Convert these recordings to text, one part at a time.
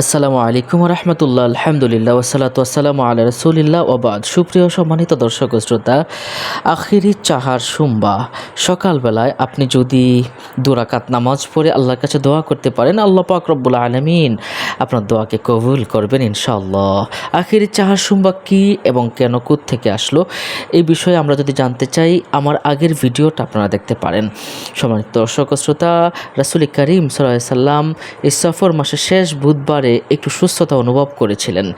আসসালামু আলাইকুম রহমতুল্লাহ, আলহামদুলিল্লাহ ওসালাত আসসালামু আল্লাহ রসুলিল্লাহ ওবাদ সুপ্রিয় সম্মানিত দর্শক শ্রোতা, আখিরি চাহার সুম্বা, সকালবেলায় আপনি যদি দুরাকাত নামাজ পড়ে আল্লাহর কাছে দোয়া করতে পারেন, আল্লাহ পাক রব্বুল আলমিন আপনার দোয়াকে কবুল করবেন ইনশাআল্লাহ। আখিরি চাহার সুম্বা কি এবং কেন থেকে আসলো, এই বিষয়ে আমরা যদি জানতে চাই, আমার আগের ভিডিওটা আপনারা দেখতে পারেন। সম্মানিত দর্শক শ্রোতা, রাসুল করিম সাল্লাম এই সফর মাসের শেষ বুধবারে একটু সুস্থতা অনুভব করেছিলেন,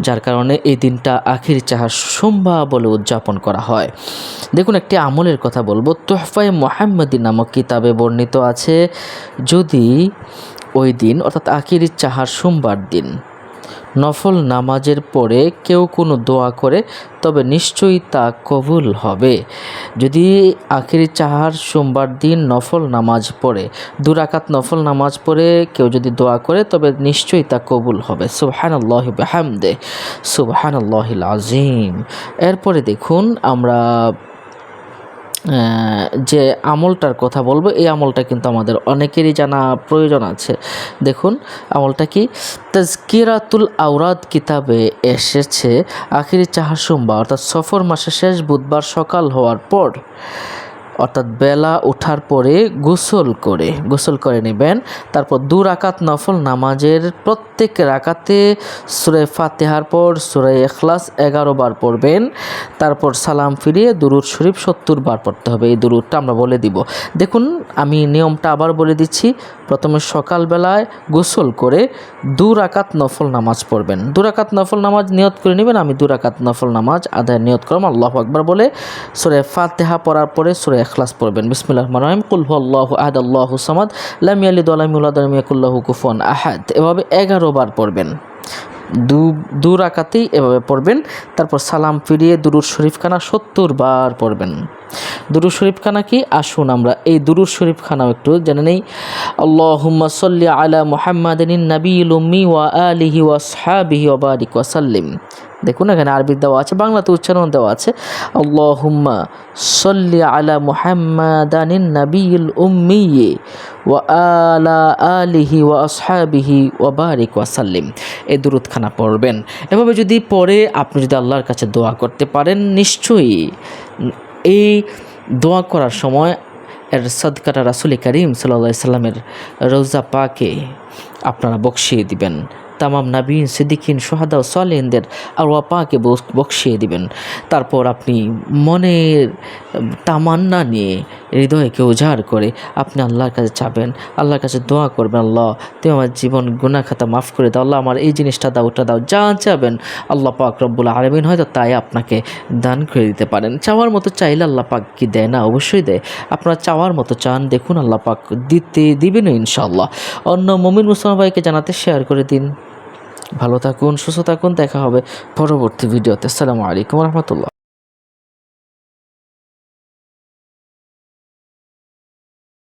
যার কারণে এই দিনটা আখির চাহার সোমবা বলে উদযাপন করা হয়। দেখুন, একটি আমলের কথা বলব। তোহফায় মোহাম্মদী নামক কিতাবে বর্ণিত আছে, যদি ওই দিন, অর্থাৎ আখির চাহার সোমবার দিন নফল নামাজের পরে কেউ কোনো দোয়া করে, তবে নিশ্চয়ই তা কবুল হবে। যদি আখিরি চাহার সোমবার দিন নফল নামাজ পড়ে দুরাকাত নফল নামাজ পড়ে কেউ যদি দোয়া করে, তবে নিশ্চয়ই তা কবুল হবে। সুবহান বেহামদে সুবহান আল্লাহিল আজিম এরপরে দেখুন আমরা যে আমলটার কথা বলব, এই আমলটা কিন্তু আমাদের অনেকেরই জানা প্রয়োজন আছে। দেখুন, আমলটা কি? তাজকিরাতুল আওরাত কিতাবে এসেছে, আখিরি চাহার সোমবার অর্থাৎ সফর মাসের শেষ বুধবার সকাল হওয়ার পর। অর্থাৎ বেলা ওঠার পরে গোসল করে গোসল করে নেবেন। তারপর দু রাকাত নফল নামাজের প্রত্যেক রাকাতে সুরে ফাতেহার পর সুরে এখলাস এগারো বার পড়বেন। তারপর সালাম ফিরিয়ে দুরুদ শরীফ সত্তর বার পড়তে হবে। এই দুরুদটা আমরা বলে দিব। দেখুন, আমি নিয়মটা আবার বলে দিচ্ছি। প্রথমে সকালবেলায় গোসল করে দু রাকাত নফল নামাজ পড়বেন। দু রাকাত নফল নামাজ নিয়ত করে নেবেন, আমি দু রাকাত নফল নামাজ আদায় নিয়ত করলাম। আল্লাহ আকবার বলে সুরে ফাতেহা পড়ার পরে সুরে এখলাস পড়বেন। বিসমিল্লাহ রহমান রহিম। কুল আল্লাহ আহাদ, আল্লাহ সামাদ লামিয়ালিদ আলামিউল্লাহ মিয়াকুল্লাহ কুফন আহাদ। এভাবে এগারো বার পড়বেন। দু রাকাতেই এভাবে পড়বেন। তারপর সালাম ফিরিয়ে দুরুদ শরীফখানা সত্তর বার পড়বেন। দুরুদ শরীফখানা কি? আসুন আমরা এই দুরুদ শরীফখানাও একটু জেনে নেই। আল্লাহুম্মা সাল্লি আলা মুহাম্মাদিন নাবিয়ুল উম্মি ওয়া আলিহি ওয়া আসহাবিহি ওয়া ওয়া সাল্লিম। দেখুন, এখানে আরবি দেওয়া আছে, বাংলাতে উচ্চারণ দেওয়া আছে। আল্লাহুম্মা সাল্লি আলা মুহাম্মাদানিন নাবিয়ুল উম্মি আলিহি ওয়া আসহাবিহি ওয়া বারিক ওয়া সাল্লিম। এই দুরুদখানা পড়বেন। এভাবে যদি পড়ে আপনি যদি আল্লাহর কাছে দোয়া করতে পারেন, নিশ্চয়ই এই দোয়া করার সময় এর সদকাটা রাসুল করিম সাল্লা সাল্লামের রোজা পাকে আপনারা বকশিয়ে দিবেন। তামাম নাবিন সিদ্দিকিন, সোহাদা ও আর পাকে বকশিয়ে দিবেন। তারপর আপনি মনের তামান্না নিয়ে হৃদয়কে উজাড় করে আপনি আল্লাহর কাছে চাবেন আল্লাহর কাছে দোয়া করবেন, আল্লাহ তুমি আমার জীবন গুনা খাতা মাফ করে দাও, আল্লাহ আমার এই জিনিসটা দাও, ওটা দাও, যা চাবেন আল্লাহ পাক রব্বুল আলমিন হয়তো তাই আপনাকে দান করে দিতে পারেন। চাওয়ার মতো চাইলে আল্লাহ পাক কি দেয়? না, অবশ্যই দেয়। আপনারা চাওয়ার মতো চান, দেখুন আল্লাহ পাক দিতে দিবেন ইনশাল্লাহ অন্য মমিন মুসলমান ভাইকে জানাতে শেয়ার করে দিন। ভালো থাকুন, সুস্থ থাকুন, দেখা হবে পরবর্তী ভিডিওতে। আসসালামু আলাইকুম রহমতুল্লাহ।